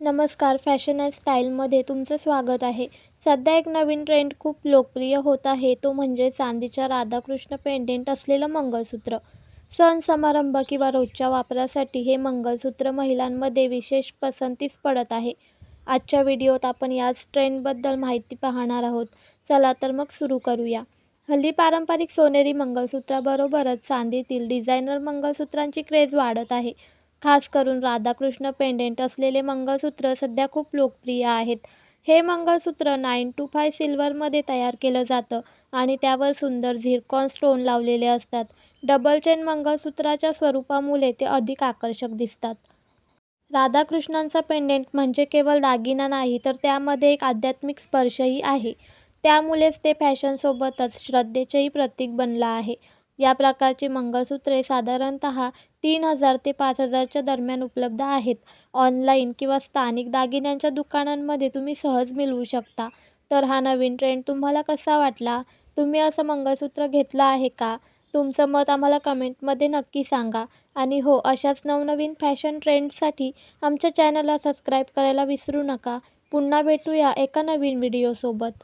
नमस्कार fashion and स्टाईलमध्ये तुमचं स्वागत आहे. सध्या एक नवीन ट्रेंड खूप लोकप्रिय होत आहे तो म्हणजे चांदीच्या राधाकृष्ण पेंडेंट असलेलं मंगळसूत्र. सण समारंभ किंवा रोजच्या वापरासाठी हे मंगळसूत्र महिलांमध्ये विशेष पसंतीस पडत आहे. आजच्या व्हिडिओत आपण याच ट्रेंडबद्दल माहिती पाहणार आहोत. चला तर मग सुरू करूया. हल्ली पारंपरिक सोनेरी मंगळसूत्राबरोबरच चांदीतील डिझायनर मंगळसूत्रांची क्रेज वाढत आहे. खास करून राधाकृष्ण पेंडेंट असलेले मंगळसूत्र सध्या खूप लोकप्रिय आहेत. हे मंगळसूत्र नाईन टू फाय सिल्वरमध्ये तयार केलं जातं आणि त्यावर सुंदर झिरकॉन स्टोन लावलेले असतात. डबल चेन मंगळसूत्राच्या स्वरूपामुळे ते अधिक आकर्षक दिसतात. राधाकृष्णांचा पेंडेंट म्हणजे केवळ दागिना नाही तर त्यामध्ये एक आध्यात्मिक स्पर्शही आहे. त्यामुळेच ते फॅशनसोबतच श्रद्धेचेही प्रतीक बनलं आहे. या प्रकारची मंगळसूत्रे साधारणतः तीन हजार ते पाच हजारच्या दरम्यान उपलब्ध आहेत. ऑनलाईन किंवा स्थानिक दागिन्यांच्या दुकानांमध्ये तुम्ही सहज मिळवू शकता. तर हा नवीन ट्रेंड तुम्हाला कसा वाटला? तुम्ही असं मंगळसूत्र घेतलं आहे का? तुमचं मत आम्हाला कमेंटमध्ये नक्की सांगा. आणि हो अशाच नवनवीन फॅशन ट्रेंडसाठी आमच्या चॅनलला सबस्क्राईब करायला विसरू नका. पुन्हा भेटूया एका नवीन व्हिडिओसोबत